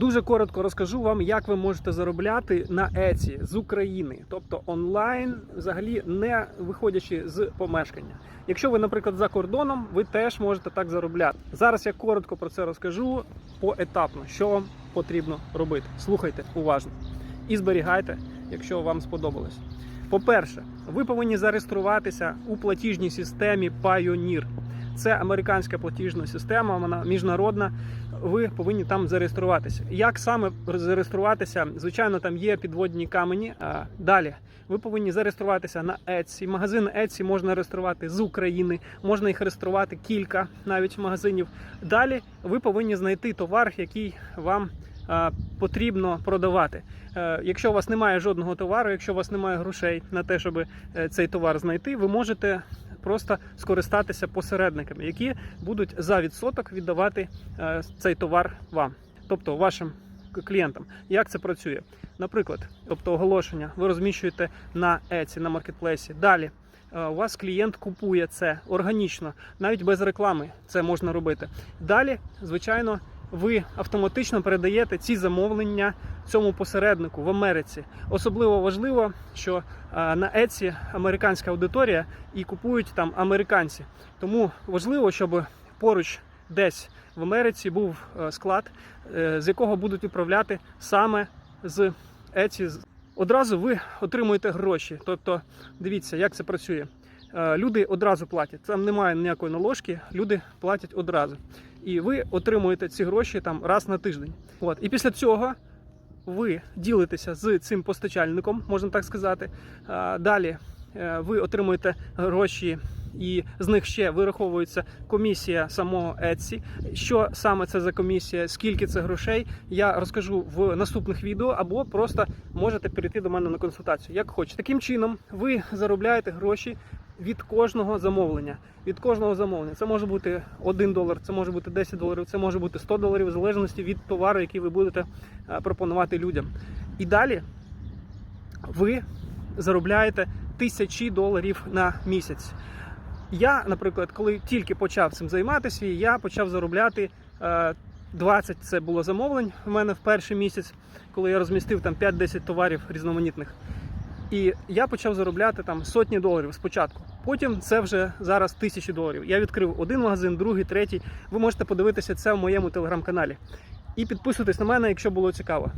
Дуже коротко розкажу вам, як ви можете заробляти на Etsy з України, тобто онлайн, взагалі не виходячи з помешкання. Якщо ви, наприклад, за кордоном, ви теж можете так заробляти. Зараз я коротко про це розкажу поетапно, що вам потрібно робити. Слухайте уважно і зберігайте, якщо вам сподобалось. По-перше, ви повинні зареєструватися у платіжній системі Payoneer. Це американська платіжна система, вона міжнародна. Ви повинні там зареєструватися. Як саме зареєструватися? Звичайно, там є підводні камені. Далі ви повинні зареєструватися на Etsy. Магазин Etsy можна реєструвати з України, можна їх реєструвати кілька навіть магазинів. Далі ви повинні знайти товар, який вам потрібно продавати. Е, Якщо у вас немає жодного товару, якщо у вас немає грошей на те, щоб е, цей товар знайти, ви можете просто скористатися посередниками, які будуть за відсоток віддавати е, цей товар вам, тобто вашим клієнтам. Як це працює? Наприклад, тобто оголошення ви розміщуєте на Etsy, на маркетплейсі. Далі е, у вас клієнт купує це органічно, навіть без реклами це можна робити. Далі, звичайно, ви автоматично передаєте ці замовлення цьому посереднику в Америці. Особливо важливо, що на Etsy американська аудиторія і купують там американці. Тому важливо, щоб поруч десь в Америці був е, склад, е, з якого будуть відправляти саме з Etsy. Одразу ви отримуєте гроші. Тобто, дивіться, як це працює. Е, Люди одразу платять. Там немає ніякої наложки, люди платять одразу. І ви отримуєте ці гроші там раз на тиждень. От. І після цього ви ділитеся з цим постачальником, можна так сказати. Далі е, ви отримуєте гроші, і з них ще вираховується комісія самого Etsy. Що саме це за комісія, скільки це грошей, я розкажу в наступних відео, або просто можете перейти до мене на консультацію, як хочете. Таким чином, ви заробляєте гроші від кожного замовлення. Від кожного замовлення. Це може бути 1 долар, це може бути 10 доларів, це може бути 100 доларів, в залежності від товару, який ви будете е, пропонувати людям. І далі ви заробляєте тисячі доларів на місяць. Я, наприклад, коли тільки почав цим займатися, я почав заробляти е, 20 це було замовлень в мене в перший місяць, коли я розмістив там 5-10 товарів різноманітних. І я почав заробляти там сотні доларів спочатку. Потім це вже зараз тисячі доларів. Я відкрив один магазин, другий, третій. Ви можете подивитися це в моєму телеграм-каналі. І підписуйтесь на мене, якщо було цікаво.